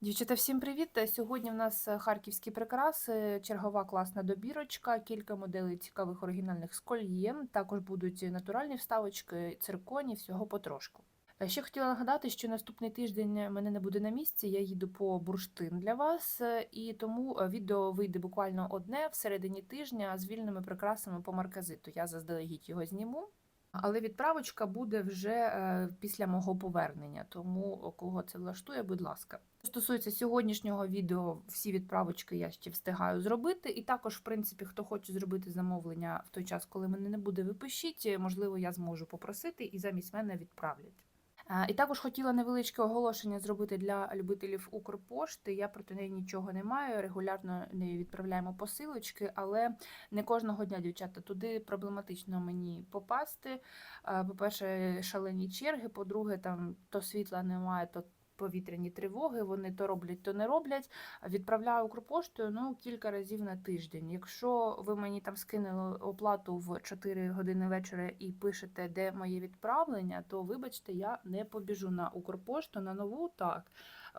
Дівчата, всім привіт! Е, Сьогодні в нас е, харківські прикраси, чергова класна добірочка, кілька моделей цікавих оригінальних з кольєм. Також будуть натуральні вставочки, цирконі, всього потрошку. Е, Ще хотіла нагадати, що наступний тиждень мене не буде на місці. Я їду по бурштин для вас, і тому відео вийде буквально одне всередині тижня з вільними прикрасами по марказиту. Я заздалегідь його зніму. Але відправочка буде вже е, після мого повернення, тому кого це влаштує, будь ласка. Стосується сьогоднішнього відео, всі відправочки я ще встигаю зробити. І також, в принципі, хто хоче зробити замовлення в той час, коли мене не буде, ви пишіть. Можливо, я зможу попросити і замість мене відправлять. Е, І також хотіла невеличке оголошення зробити для любителів Укрпошти. Я проти неї нічого не маю. Регулярно не відправляємо посилочки, але не кожного дня, дівчата, туди проблематично мені попасти. Е, По-перше, шалені черги. По-друге, там то світла немає, то повітряні тривоги. Вони то роблять, то не роблять. Відправляю Укрпоштою ну, кілька разів на тиждень. Якщо ви мені там скинули оплату в 4 години вечора і пишете, де моє відправлення, то вибачте, я не побіжу на Укрпошту на нову так.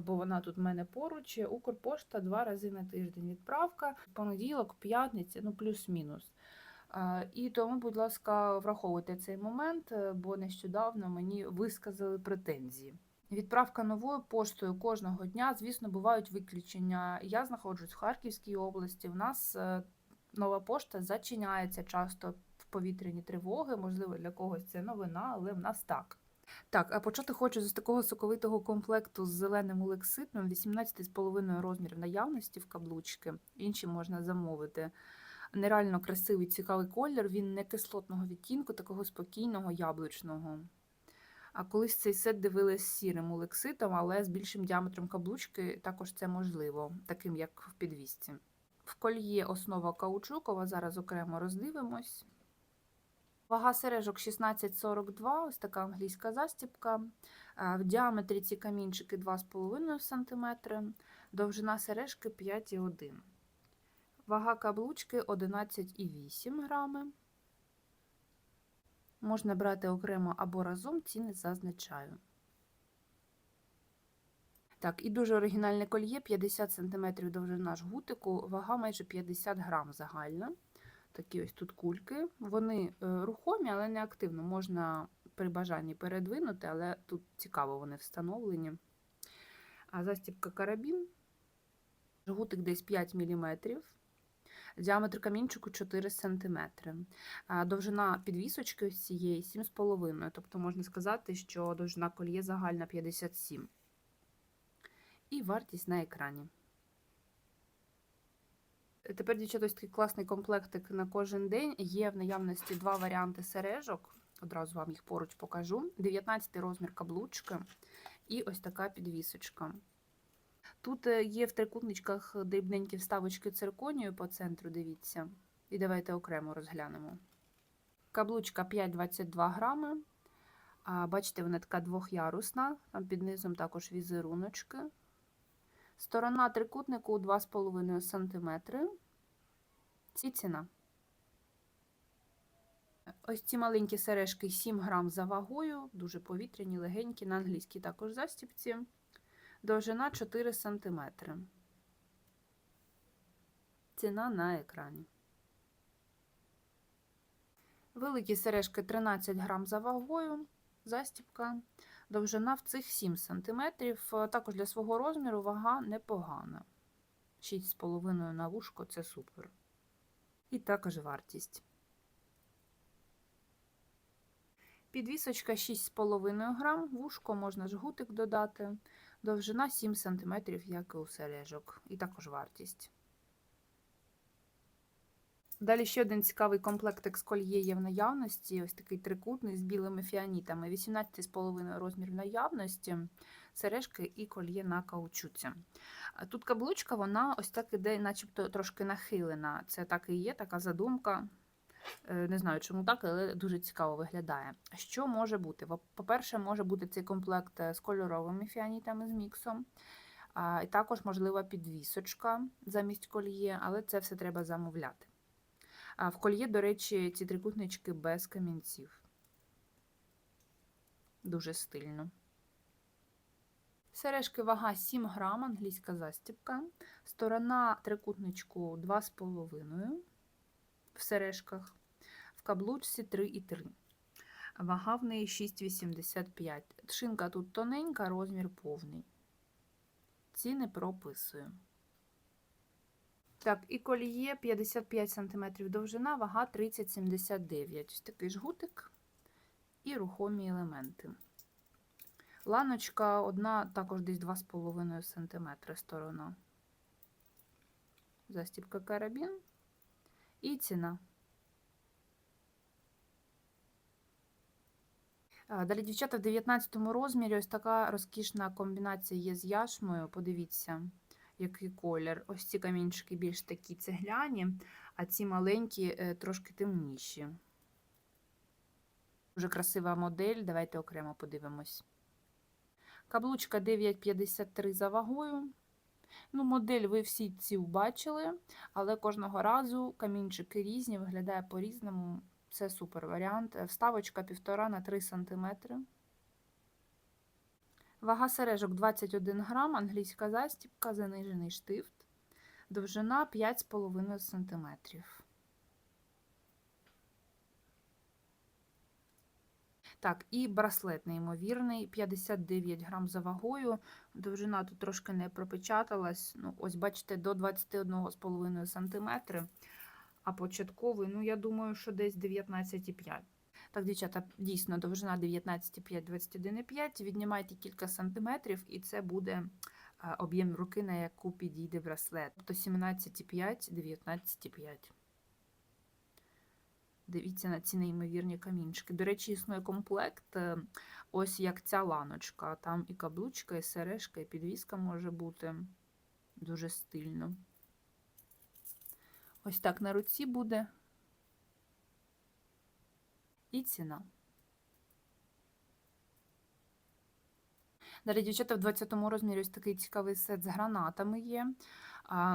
Бо вона тут в мене поруч. Укрпошта два рази на тиждень. Відправка понеділок, п'ятниця, ну плюс-мінус. І тому, будь ласка, враховуйте цей момент, бо нещодавно мені висказали претензії. Відправка новою поштою кожного дня, звісно, бувають виключення. Я знаходжусь в Харківській області. У нас е, нова пошта зачиняється часто в повітряні тривоги. Можливо, для когось це новина, але в нас так. Так, а почати хочу з такого соковитого комплекту з зеленим олекситом, 18,5 розмір наявності в каблучки. Інші можна замовити. Нереально красивий, цікавий колір, він не кислотного відтінку, такого спокійного, яблучного. А колись цей сет дивились сірим олекситом, але з більшим діаметром каблучки також це можливо, таким як в підвісці. В кольє основа каучукова, зараз окремо роздивимось. Вага сережок 16,42, ось така англійська застібка. Е, В діаметрі ці камінчики 2,5 см, довжина сережки 5,1 Вага каблучки 11,8 грами. Можна брати окремо або разом, ціни зазначаю. Так, і дуже оригінальне кольє, 50 см довжина жгутику, вага майже 50 грам загальна. Такі ось тут кульки. Вони е, рухомі, але не активно. Можна при бажанні передвинути, але тут цікаво вони встановлені. А застібка карабін. Жгутик десь 5 мм. Діаметр камінчику 4 см. Довжина підвісочки ось цієї 7,5 Тобто можна сказати, що довжина кольє загальна 57 І вартість на екрані. Тепер, дівчата, ось такий класний комплектик на кожен день. Є в наявності два варіанти сережок. Одразу вам їх поруч покажу. 19 розмір каблучки і ось така підвісочка. Тут е, є в трикутничках дрібненькі вставочки цирконію по центру, дивіться. І давайте окремо розглянемо. Каблучка 5,22 грами. А, Бачите, вона така двохярусна, там під низом також візеруночки. Сторона трикутнику 2,5 см. Ці ціна. Ось ці маленькі сережки 7 грам за вагою, дуже повітряні, легенькі, на англійській також застібці. Довжина 4 см. Ціна на екрані. Великі сережки 13 грам за вагою, застібка. Довжина в цих 7 см. Також для свого розміру вага непогана. 6,5 на вушко це супер. І також вартість. Підвісочка 6,5 грам, вушко можна жгутик додати. Довжина 7 см, як і у сережок. І також вартість. Далі ще один цікавий комплектик з кольє є в наявності. Ось такий трикутний з білими фіанітами. 18,5 розмір в наявності, сережки і кольє на каучуці. Тут каблучка, вона ось так іде, начебто трошки нахилена. Це так і є, така задумка. Е, Не знаю, чому так, але дуже цікаво виглядає. Що може бути? По-перше, може бути цей комплект е, з кольоровими фіанітами з міксом. І також можлива підвісочка замість кольє, але це все треба замовляти. В кольє, до речі, ці трикутнички без камінців. Дуже стильно. Сережки вага 7 грам, англійська застібка. Сторона трикутничку 2,5 в сережках. В каблучці 3,3. Вага в неї 6,85. Шинка тут тоненька, розмір повний. Ціни прописую. Так, і коліє 55 см довжина, вага 30,79. Ось такий жгутик і рухомі елементи. Ланочка одна також десь 2,5 см сторона. Застібка карабін і ціна. Далі, дівчата, в 19 розмірі ось така розкішна комбінація є з яшмою. Подивіться, який колір. Ось ці камінчики більш такі цегляні, а ці маленькі е, трошки темніші. Дуже красива модель. Давайте окремо подивимось. Каблучка 9,53 за вагою. Ну, Модель ви всі ці бачили, але кожного разу камінчики різні, виглядає по-різному. Це супер варіант. Вставочка 1,5 на 3 см. Вага сережок 21 грам, англійська застібка, занижений штифт. Довжина 5,5 см. Так, і браслет неймовірний, 59 грам за вагою. Довжина тут трошки не пропечаталась. Ну, ось, бачите, до 21,5 см. А початковий, ну, я думаю, що десь 19,5. Так, дівчата, дійсно, довжина 19,5, 21,5. Віднімайте кілька сантиметрів, і це буде об'єм руки, на яку підійде браслет. Тобто 17,5, 19,5. Дивіться на ці неймовірні камінчики. До речі, існує комплект, е, ось як ця ланочка. Там і каблучка, і сережка, і підвіска може бути дуже стильно. Ось так на руці буде. І ціна. Далі, дівчата, в 20 розмірі ось такий цікавий сет з гранатами є.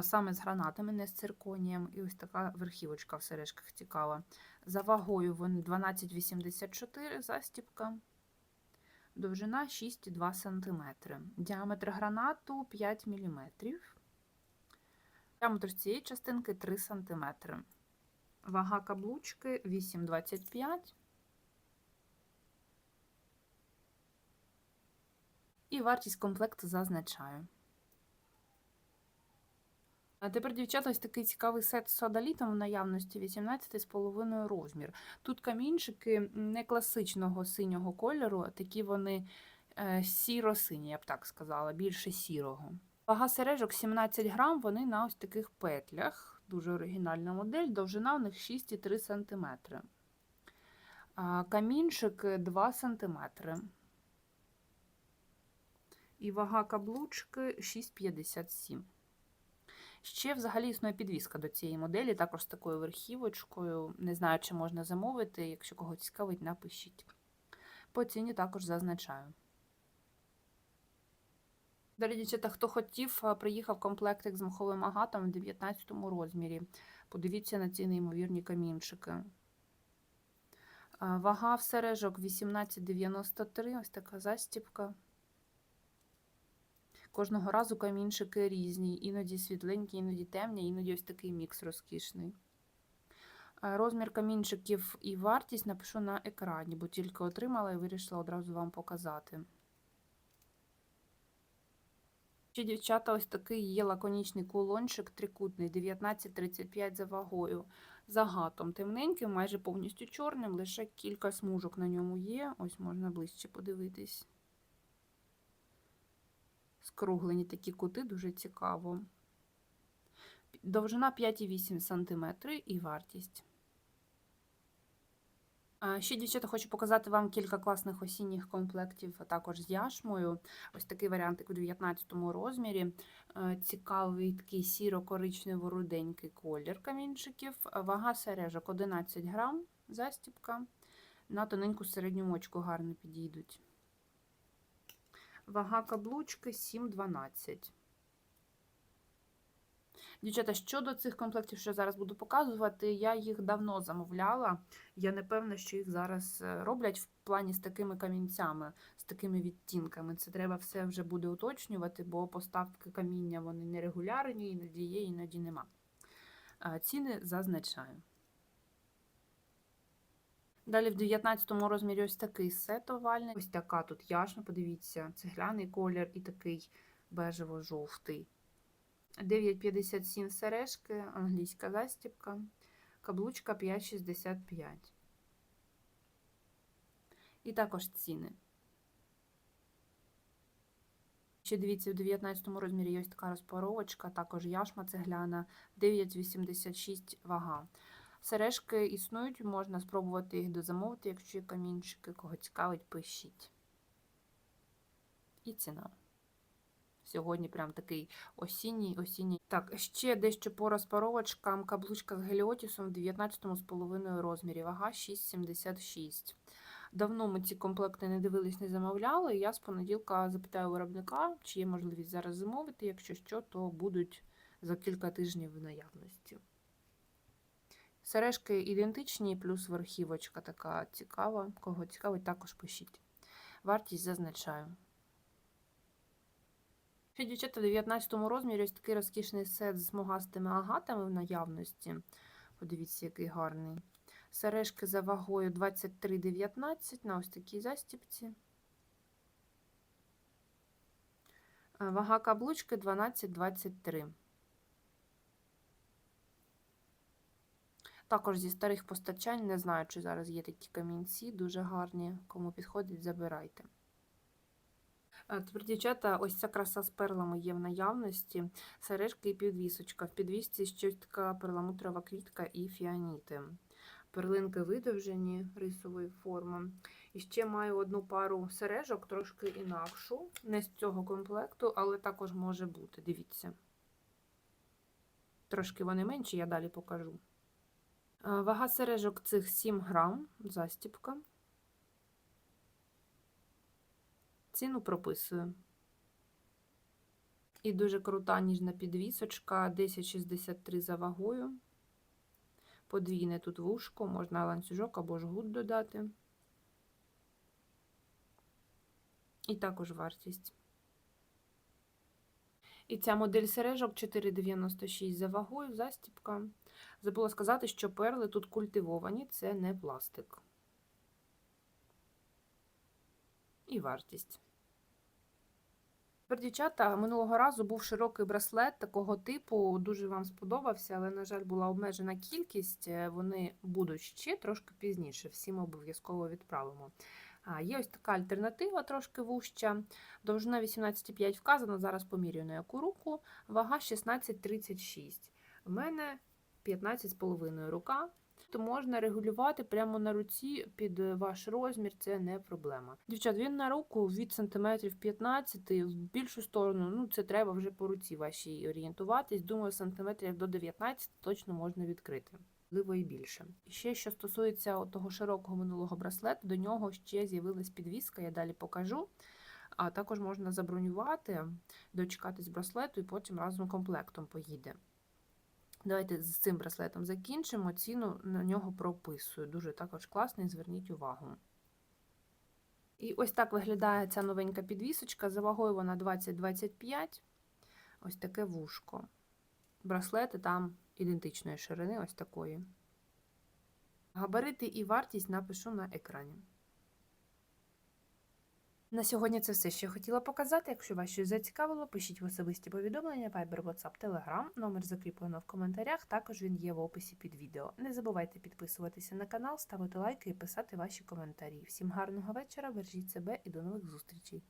Саме з гранатами, не з цирконієм. І ось така верхівочка в сережках цікава. За вагою вони 12,84 застіпка. Довжина 6,2 см. Діаметр гранату 5 мм. Діаметр цієї частинки 3 см. Вага каблучки 8,25. І вартість комплекту зазначаю. А тепер, дівчата, ось такий цікавий сет з содалітом в наявності 18,5 розмір. Тут камінчики не класичного синього кольору, а такі вони е, сіро-сині, я б так сказала, більше сірого. Вага сережок 17 грам, вони на ось таких петлях. Дуже оригінальна модель, довжина у них 6,3 см. Камінчик 2 см. І вага каблучки 6,57 Ще взагалі існує підвіска до цієї моделі, також з такою верхівочкою. Не знаю, чи можна замовити. Якщо когось цікавить, напишіть. По ціні також зазначаю. Далі, дівчата, хто хотів, приїхав комплектик з маховим агатом в 19 розмірі. Подивіться на ці неймовірні камінчики. Вага в сережок 18,93, ось така застіпка. Кожного разу камінчики різні, іноді світленькі, іноді темні, іноді ось такий мікс розкішний. Розмір камінчиків і вартість напишу на екрані, бо тільки отримала і вирішила одразу вам показати. Ще, дівчата, ось такий є лаконічний кулончик трикутний, 19,35 за вагою. За гатом темненьким, майже повністю чорним, лише кілька смужок на ньому є. Ось можна ближче подивитись. Скруглені такі кути, дуже цікаво. Довжина 5,8 см і вартість. Ще, дівчата, хочу показати вам кілька класних осінніх комплектів, а також з яшмою. Ось такий варіант у 19 розмірі. Цікавий такий сіро-коричнево-руденький колір камінчиків. Вага сережок 11 грам, застіпка. На тоненьку середню мочку гарно підійдуть. Вага каблучки 7,12. Дівчата, щодо цих комплектів, що зараз буду показувати, я їх давно замовляла. Я не певна, що їх зараз е, роблять в плані з такими камінцями, з такими відтінками. Це треба все вже буде уточнювати, бо поставки каміння вони нерегулярні, іноді є, іноді нема. Ціни зазначаю. Далі в 19 розмірі ось такий сет овальний. Ось така тут яшма, подивіться, цегляний колір і такий бежево-жовтий. 9,57 сережки, англійська застібка, каблучка 5,65. І також ціни. Ще дивіться, в 19 розмірі є ось така розпаровочка, також яшма цегляна, 9,86 вага. Сережки існують, можна спробувати їх дозамовити, якщо є камінчики, кого цікавить, пишіть. І ціна. Сьогодні прям такий осінній, осінній. Так, ще дещо по розпаровочкам. Каблучка з геліотісом в 19,5 розмірі, вага 6,76. Давно ми ці комплекти не дивились, не замовляли. Я з понеділка запитаю виробника, чи є можливість зараз замовити. Якщо що, то будуть за кілька тижнів в наявності. Сережки ідентичні, плюс верхівочка така цікава. Кого цікавить, також пишіть. Вартість зазначаю. Ще дівчата в 19 розмірі ось такий розкішний сет з смугастими агатами в наявності. Подивіться, який гарний. Сережки за вагою 23,19 на ось такій застіпці. Е, Вага каблучки 12,23. Також зі старих постачань, не знаю, чи зараз є такі камінці, дуже гарні. Кому підходить, забирайте. Е, Тепер, дівчата, ось ця краса з перлами є в наявності. Сережки і підвісочка. В підвісці ще така перламутрова квітка і фіаніти. Перлинки видовжені рисової форми. І ще маю одну пару сережок, трошки інакшу. Не з цього комплекту, але також може бути. Дивіться. Трошки вони менші, я далі покажу. Е, Вага сережок цих 7 грам, застіпка. Ціну прописую. І дуже крута ніжна підвісочка, 10,63 за вагою. Подвійне тут вушко, можна ланцюжок або жгут додати. І також вартість. І ця модель сережок 4,96 за вагою, застіпка. Забула сказати, що перли тут культивовані, це не пластик. І вартість. Тепер, дівчата, минулого разу був широкий браслет такого типу, дуже вам сподобався, але, на жаль, була обмежена кількість. Е, Вони будуть ще трошки пізніше, всім обов'язково відправимо. А, Є ось така альтернатива, трошки вужча. Довжина 18,5 вказана, зараз помірюю на яку руку. Вага 16,36. У мене 15,5 рука. То можна регулювати прямо на руці під ваш розмір, це не проблема. Дівчат, він на руку від сантиметрів 15 в більшу сторону, ну це треба вже по руці вашій орієнтуватись. Думаю, сантиметрів до 19 точно можна відкрити. Можливо, і більше. І ще, що стосується того широкого минулого браслету, до нього ще з'явилась підвіска, я далі покажу. А також можна забронювати, дочекатись браслету і потім разом комплектом поїде. Давайте з цим браслетом закінчимо. Ціну на нього прописую. Дуже також класний, зверніть увагу. І ось так виглядає ця новенька підвісочка. За вагою вона 20-25. Ось таке вушко. Браслети там ідентичної ширини, ось такої. Габарити і вартість напишу на екрані. На сьогодні це все, що я хотіла показати. Якщо вас щось зацікавило, пишіть в особисті повідомлення, Viber, WhatsApp, Telegram. Номер закріплено в коментарях, також він є в описі під відео. Не забувайте підписуватися на канал, ставити лайки і писати ваші коментарі. Всім гарного вечора, бережіть себе і до нових зустрічей!